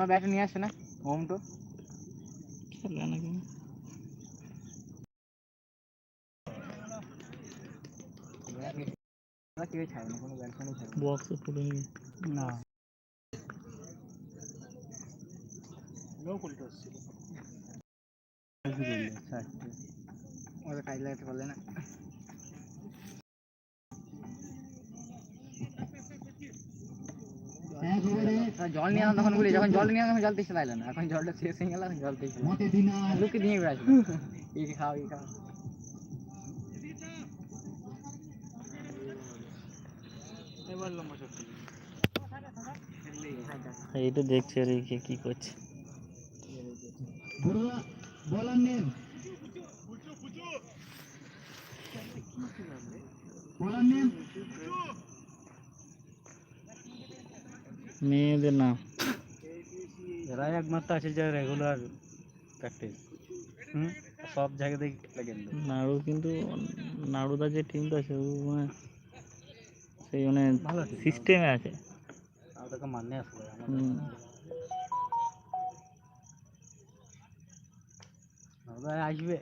তোমার ব্যাটে নিয়ে আসে না? হোম তো খেলে নাকি? কেউ ছাড়ে না কোনো ছাড়ে বক্সে ফুটে না। নো ওদের কাজ লাগাতে পারলে না তা জল নিয়ে তখন বলি যখন জল নিয়ে তখন জল তেইশে লাগল না। এখন জলটা শেষ হয়ে গেল জল লোকে নিয়ে বেড়াচ্ছিল এই খাও এই খাও। শট এইটা দেখছে আর কে কি করছে। মেয়েদের নাম। এরা একমাত্র আছে যারা রেগুলার প্র্যাকটিস হুম? সব জায়গাতেই লাগে নাড়ু কিন্তু নাড়ুদার যে টিমটা আছে ও মানে সেই মানে ভালো সিস্টেমে আছে। ওটাকে মানতে আসলে। আমরা আসবে।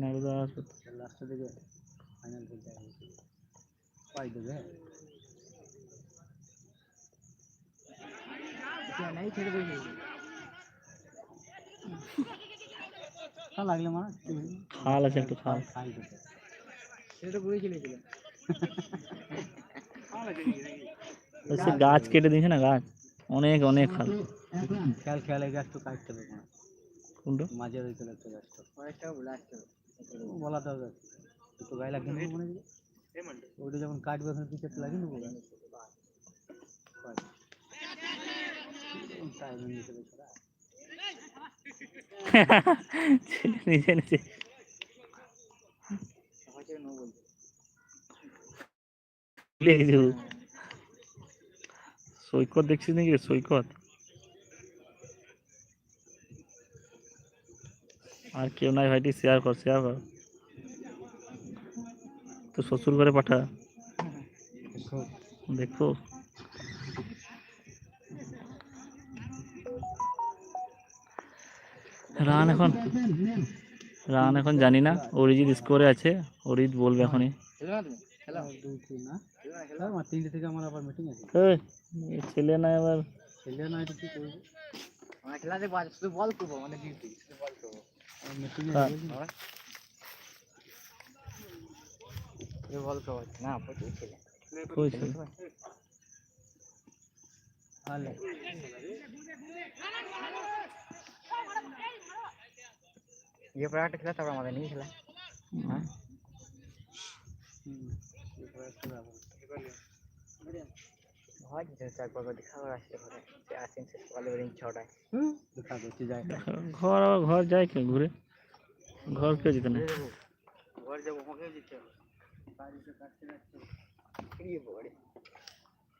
নাড়ুদা আসবে। লাস্টের দিকে ফাইনাল খেলতে আসবে। পাই দেবে। নাই ছেড়ে দেবে তা লাগলে মা খাল আছে একটু খাল খাই দেবে সেটা বুঝে চলেছিল ওই সে গাছ কেটে দিয়েছে না গাছ অনেক অনেক খাল খেয়াল খেয়াল এই গাছটা কাটতে হবে না কোনটা মাঝের ওই চলে একটা গাছটা অনেকটা বলে আসতে হবে বলাতে হবে একটু গায়ে লাগবে না মনে হয় ওইটা যখন কাটবে ওখানে পিছনে লাগিয়ে নেব টাইমিং হিসেবে ছড়া নিজে নিজে। সৈকত দেখছিস নাকি সৈকত আর কেউ নাই ভাইটি শেয়ার কর শেয়ার কর। তো শ্বশুর ঘরে পাঠা দেখো। রান এখন। রান এখন জানি না অরিজিৎ স্কোরে আছে অরিজিৎ বলবে এখনই। না না ছেলে না এবার। খেলে না এটা কি করব খেলাতে শুধু বল করব মানে ডিউটি শুধু বল করব মিটিং হ্যাঁ। বল করব না প্রচুর ছেলে? কই ছেলে তাহলে ইয়ে পরে একটা খেলা তারপর আমাদের নিয়ে খেলা হুম। হয় যে চারবার করে খাবার আসলে ঘরে সে আসেন সে সকালে বেরিয়ে ছটায় দেখা করতে যায় ঘর আবার ঘর যায় কেউ ঘুরে ঘর কেউ যেতে না ঘর যাব আমাকে যেতে হবে বাড়িতে কাটতে যাচ্ছে ফিরিয়ে পড়ে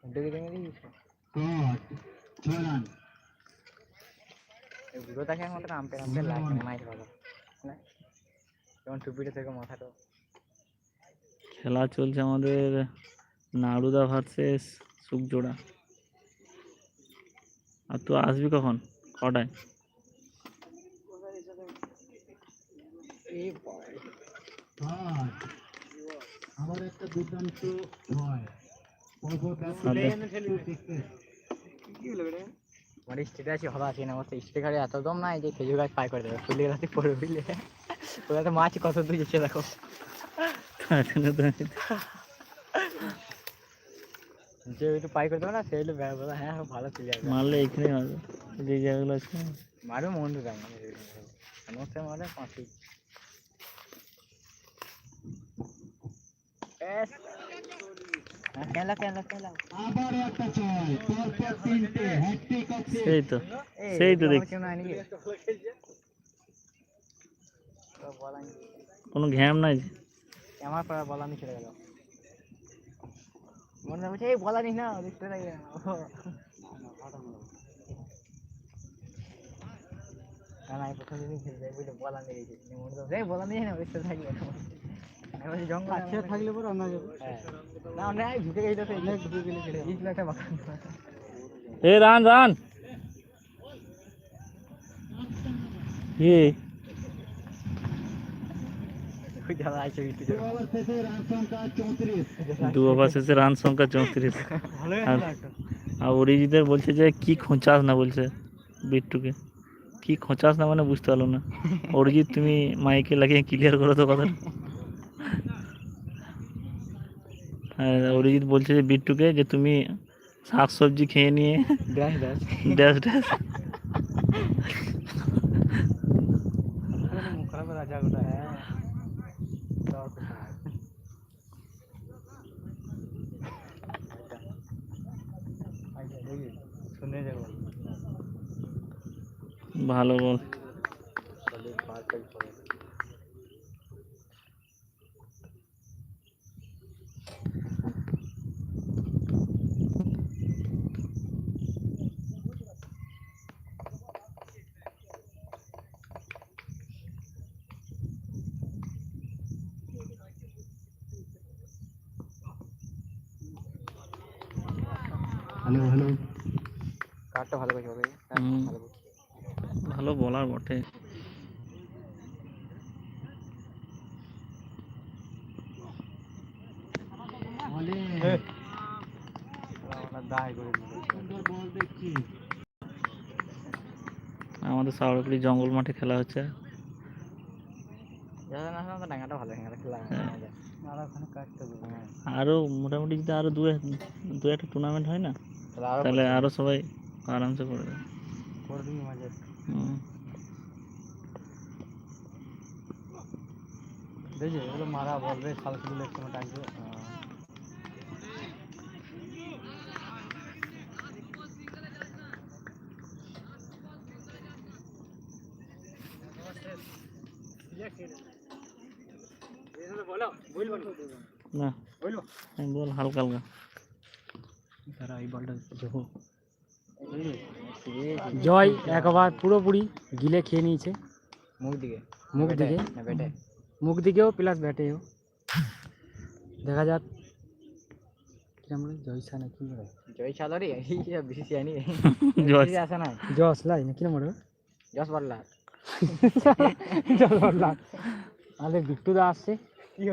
ডুবে ভেঙে দিয়েছে বুড়ো তাকে মতো নামতে নামতে লাগে মাই ভালো না? যেমন টুপিটা থেকে মাথাটা। খেলা চলছে আমাদের নাড়ুদা ভার্সেস সুকজোড়া আর তুই আসবি কখন? কটায়? আমার একটা দুর্দান্ত ভয়। আমার স্টেটে আছে ভালো আছে না আমার গাড়ি এত দম নাই যে খেজুর গাছ পাই করে দেবে ফুলে গাছে পড়ে বুঝলে ওখানে মাছ কত দূর যাচ্ছে দেখো। যে একটু পাই করে দেবে না সে হলো ব্যাগ হ্যাঁ ভালো চলে যাবে মারলে এখানে মারবে যে জায়গাগুলো আছে। মারবে মন তো জানি সমস্ত মারে পাঁচি এস সেই তো সেই তো দেখছি। কোনো ঘ্যাম নাই? আমার পড়া বলা নেই ছেড়ে গেল। মনে হচ্ছে এই বলা নেই না দেখতে লাগে না। না প্রথম দিন খেলতে বুঝলে বলা নেই রেখেছি। মনে এই বলা নেই না দেখতে আমি বলছি জঙ্গল আছে থাকলে পরে আমরা যাব না আমরা ঢুকে গেছি তো ঢুকে গেলে ছেড়ে একটা বাগান। এ রান রান। বিট্টু দু ওভার শেষে রান সংখ্যা চৌত্রিশ। আর অরিজিতের বলছে যে কি খোঁচাস না বলছে বিট্টুকে। কি খোঁচাস না মানে বুঝতে পারল না। অরিজিৎ তুমি মাইকে লাগিয়ে ক্লিয়ার করো তো কথা হ্যাঁ, অরিজিৎ বলছে যে বিট্টুকে যে তুমি শাক সবজি খেয়ে নিয়ে ড্যাশ ড্যাশ ড্যাশ ড্যাশ মুখ খারাপ রাজা গোটা হ্যাঁ দাও তো সাহেব। আচ্ছা, দেখি, শুনে যাব ভালো বল পারফেক্ট হবে হ্যালো কাঠটা ভালো করে হবে ভালো বলার বটে। আমাদের সাউড়াকুড়ি জঙ্গল মাঠে খেলা হচ্ছে। যারা না তো ডাঙ্গাটা ভালো খেলা হ্যাঁ। হ্যাঁ আরও মোটামুটি যদি এক- দু একটা টুর্নামেন্ট হয় না তাহলে আরও সবাই আরামসে করে দেবে করে দিবি মজা। দেখি এগুলো মারা বলবে খাল খুলে একটু ডাকবে। না বল হালকা হালকা তারা এই বলটা দেখো জয় একবার পুরোপুরি গিলে খেয়ে নিয়েছে। মুখ দিকে। মুখ দিকে। না বেটে মুখ দিকেও প্লাস ব্যাটেও দেখা যাক। জয়সা না কি বলে জয় চালারি বেশি চিয়ানি জয়। আসে না জস লাই না কিরম বলে জস বললাম আমাদের বিট্টু দা আসছে। কি?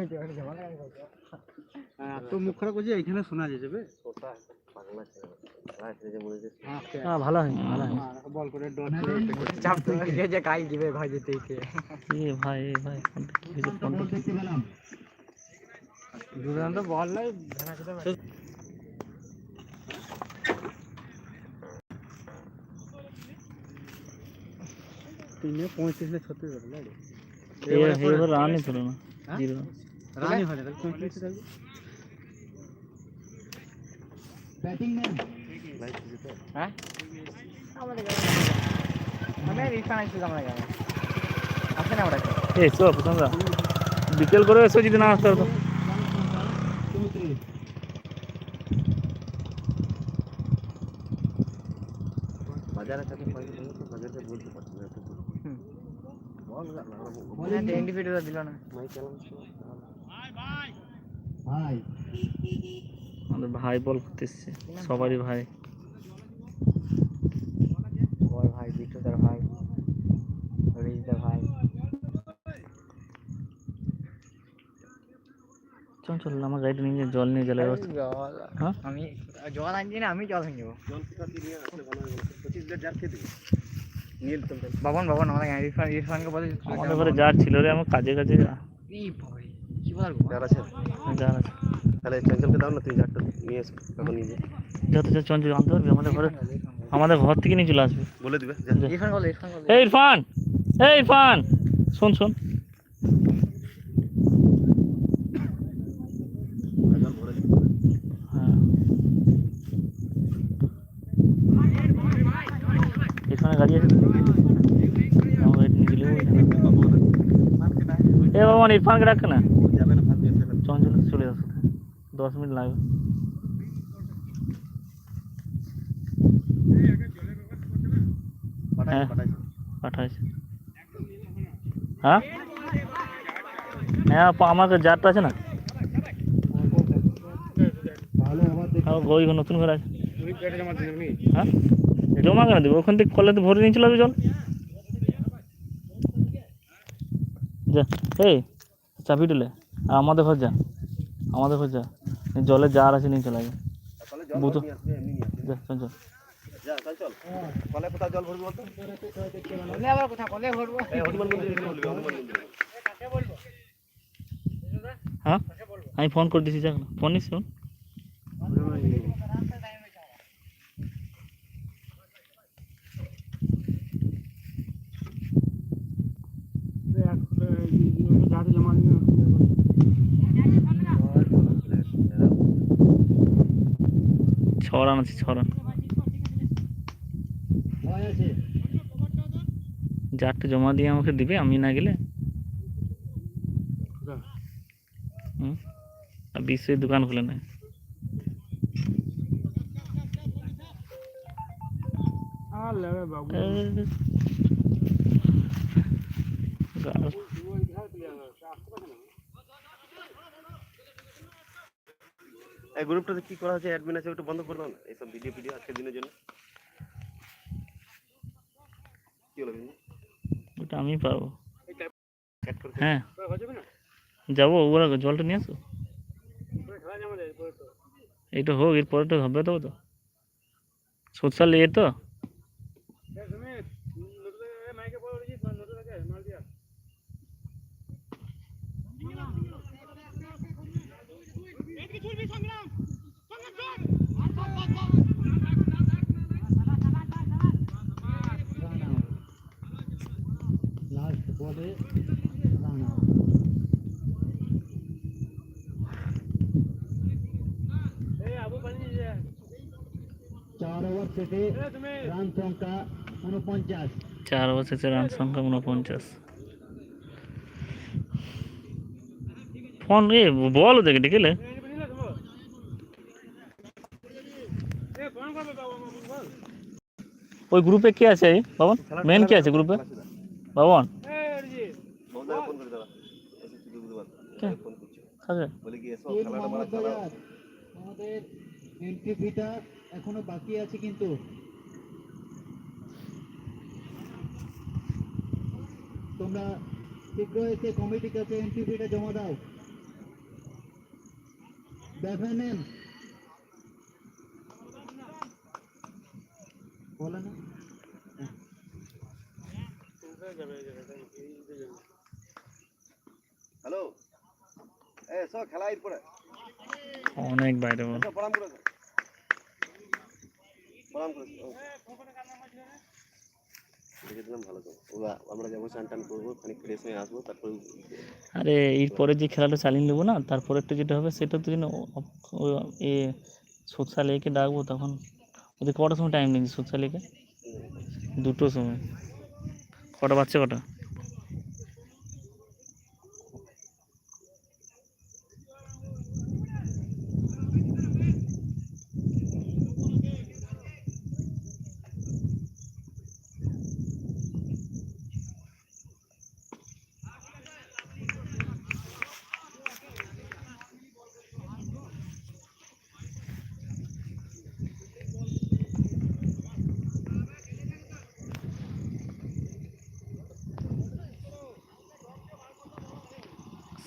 তো মুখ খারাপ করছে শোনা যাবে? হ্যাঁ ভালো হয় ভালো হয় বল করে ডট চাপ তো কে যে কাই দিবে ভাই যেতে কে এ ভাই এ ভাই কি হয়েছে কোনটা দেখতে পেলাম। দুর্দান্ত বল নাই ভেনা খেতে তিনে পঁয়ত্রিশ না ছত্রিশ হবে না। হয়? হ্যাঁ? আমাদের রিফান আমাদের বিকেল করে এসো যদি না আসতে পারতো চৌত্রিশ দিল না ভাই আমাদের ভাই বল করতে এসছে সবারই ভাই। বল ভাই ভাই রিজদার ভাই। চল চল আমার গাড়িটা নিয়ে জল নিয়ে ব্যবস্থা। হ্যাঁ? আমি জল আনছি না আমি জল নিয়ে যাব বাবন বাবন আমাদের ইরফান ইরফানকে বলে আমাদের ঘরে যার ছিল রে আমার কাজে কাজে ই ভাই কি বলব? যার আছে। তাহলে চঞ্চলকে দাও না তুই ঝাড়টা নিয়ে এসো তখন নিয়ে যা যত যত চঞ্চল আনতে পারবি আমাদের ঘরে আমাদের ঘর থেকে নিয়ে চলে আসবে। বলে দিবে যা। যা। ইরফান বলে ইরফান বলে। এই ইরফান! এই ইরফান! শোন শোন হ্যাঁ। এখানে গাড়ি আছে তো? আমার গাড়ি নিয়ে গেলেও ওইখানে। বাবা ইরফানকে ডাক না। চঞ্চল চলে আসো দশ মিনিট লাগবে। হ্যাঁ। হ্যাঁ? হ্যাঁ আমার কাছে জারটা আছে না? ওই নতুন ঘর আছে। হ্যাঁ? জমা কেন দেবো? ওখান থেকে কলেতে ভরে নিয়ে চলে জল। যা এই। চাবি ঢুলে আর আমাদের ঘর যা আমাদের ঘর যা। জলে জার আছে নিয়ে চলে যা বুঝো। যা চল। চল হ্যাঁ? আমি ফোন করে দিছি যাক ফোন নিস জমা দিন ছড়ান আছে ছড়ান। জারটা জমা দিয়ে আমাকে দিবে আমি না গেলে? আর বিশ্বের দোকান খুলে নেয়। বাবু গাল। এই গ্রুপটাতে কি করা আছে অ্যাডমিন আছে ওটা বন্ধ করে দাও না। এইসব ভিডিও ভিডিও আজকের দিনের জন্য। কি হলো বিন্দু ওটা আমি পারব। কাট করতে হ্যাঁ। হয়ে যাবে না? যাব ওগুলো জলটা নিয়ে আসো। খেলা জমা দেয় পরে তো। এইটা হোক এর পরেটা হবে তো তো। সোশ্যাল ইয়ে তো তুমি নতুন মাইকে পড়ে দিয়েছিস নতুন লাগে মাল দিয়া লাস্ট বলে রান আউট এই আবু পানি দিয়ে চার ওভার শেষে তুমি রান সংখ্যা উনপঞ্চাশ চার বছর রান সংখ্যা উনপঞ্চাশ ফোন এ বলো দেখে ডেকেলে এই নিলে তুমি এ ফোন করবে বাবু আমাকে বল ওই গ্রুপে কে আছে এই বাবন মেন কে আছে গ্রুপে বাবন এই রিজি বৌদাকে ফোন করে দাও এসে শুধু বুঝতে কে? ফোন করছে আছে। বলে কি এসো খেলাটা মারা মোহাম্মদ আমাদের এন্ট্রি ফিটা এখনও বাকি আছে কিন্তু। তোমরা শীঘ্র এসে কমিটির কাছে এন্ট্রি ফিটা জমা দাও। দেখা নেন বলে না হ্যালো এ এসো খেলা এরপরে অনেক বাইরে প্রণাম করে করে তারপরে আরে এর পরে যে খেলাটা চালিয়ে নেব না তারপরেরটা যেটা হবে সেটা তো যেন এ সোশ্যাল একে ডাকবো তখন। ওদের কটার সময় টাইম নিয়েছি সোশ্যাল একে দুটোর সময়। কটা বাচ্চা কটা?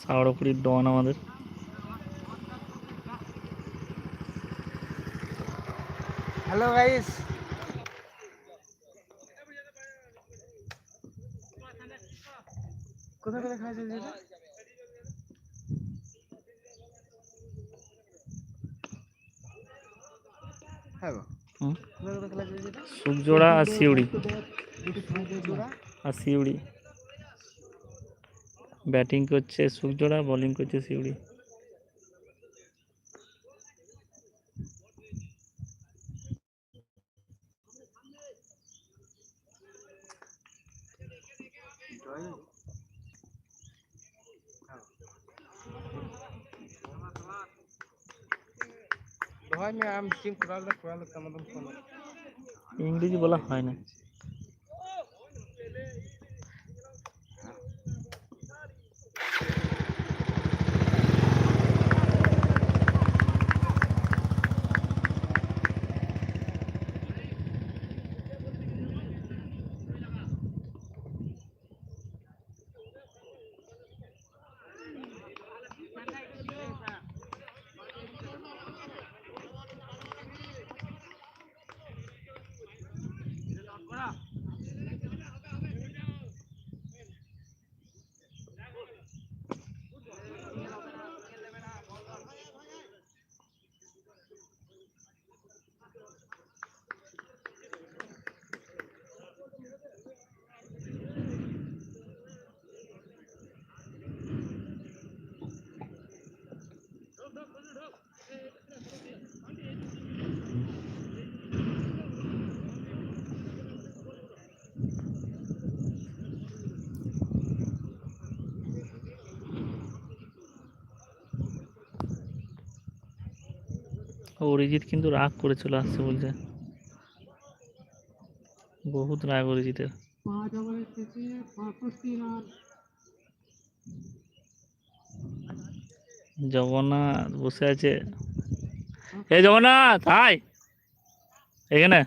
সাউড়াপুরির ডন আমাদের। হ্যালো গাইস কোথায় কোথায় খাইছে যেটা হ্যাঁ সুকজোড়া আর সিউড়ি। আর সিউড়ি। ব্যাটিং করছে সুকজোড়া বোলিং করছে সিউড়ি। ইংরেজি বলা হয় না। অরিজিৎ কিন্তু রাগ করে চলে আসছে বলছে। বহুত রাগ অরিজিতের। জগন্নাথ বসে আছে। এ জগন্নাথ হাই এখানে।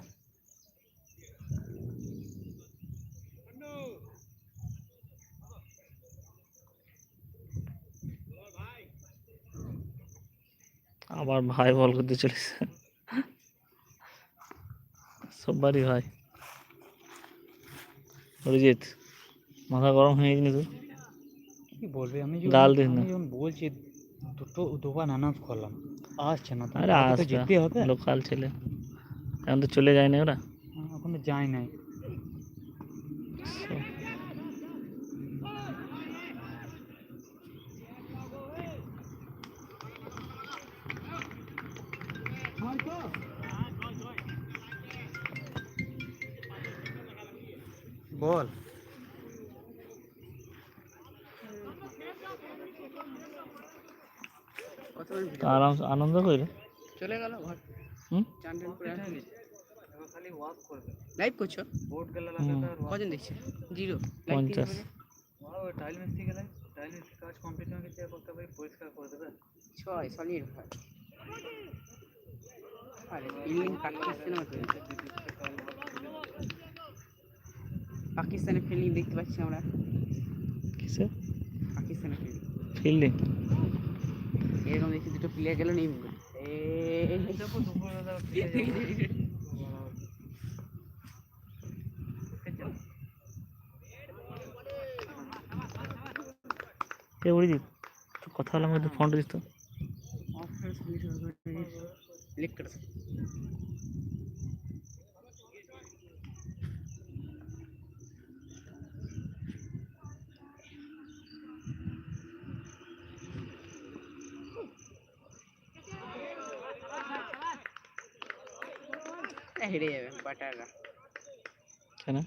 আবার ভাই বল করতে চলেছে। সববারই ভাই। অরিজিৎ মাথা গরম হয়ে গেছিনি তোর? কি বলবে? আমি গাল দিস না। বলছি দুটো দুবার আনাউন্স করলাম। আসছে না তো। আরে তো আসবে। হবে। লোকাল ছেলে। এখন তো চলে যায় না ওরা। এখনও যায় নাই। বল। আরাম আনন্দ করে? চলে গেল ঘর। হুম? চান করে আসবে এবার খালি ওয়াক করবে লাইভ করছ? গেলে হুম। কজন দেখছে? জিরো। পঞ্চাশ ওই টাইল মিস্ত্রি গেলে টাইল মিস্ত্রি কাজ কমপ্লিট হয়ে গেছে করতে পারি পরিষ্কার করে দেবে ছয় সলিড ভাই আরে মতো পাকিস্তানের ফিল্ডিং দেখতে পাচ্ছি আমরা। কিসে? পাকিস্তানের ফিল্ডিং। ফিল্ডিং? এরকম দেখছি দুটো প্লেয়ার গেল নেই অরিজিৎ কথা বলার মধ্যে ফোনটা দিস করে হেরে যাবে বাটাররা কেন?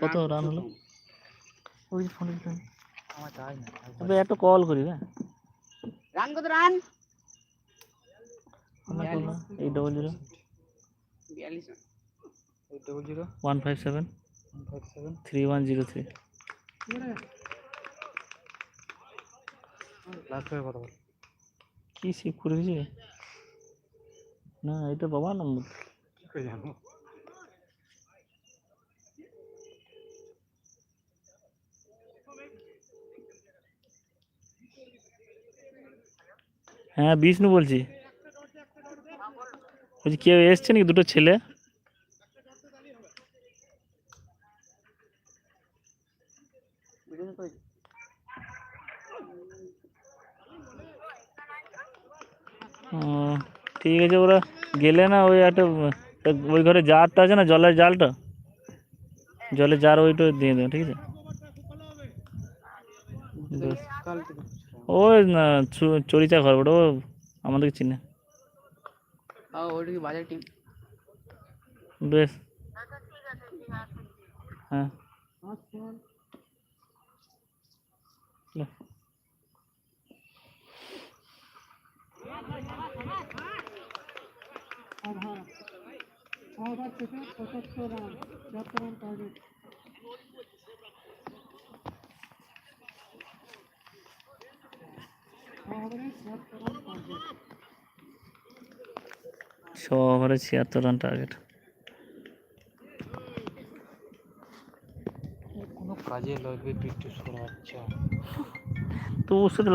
কত রান হলো? ওই ফোন আমার চাই না। তবে একটা কল করি হ্যাঁ। রান কত রান এইট ডবল জিরো বিয়াল্লিশ eight double zero one five seven five seven three one zero three last হয়ে কথা বল? কি সেভ করে দিয়েছি না এটা বাবার নম্বর কি করে জানো হ্যাঁ বিষ্ণু বলছি বলছি কেউ এসছে নাকি দুটো ছেলে ও, ঠিক আছে ওরা গেলে না ওই একটা ওই ঘরে জারটা আছে না জলের জালটা? জলের জার ওইটা দিয়ে দেবে ঠিক আছে? ওই না চু- চরিচা ঘর ওটা ও আমাদেরকে চিনে। ও বেশ হ্যাঁ। ওভার শেষে পঁচাত্তর রান ছিয়াত্তর টার্গেট ওভারে ছিয়াত্তর রান টার্গেট ছ ওভারে ছিয়াত্তর রান টার্গেট কোনো কাজে লাগবে পিট্টু সরা আচ্ছা। তো সাথে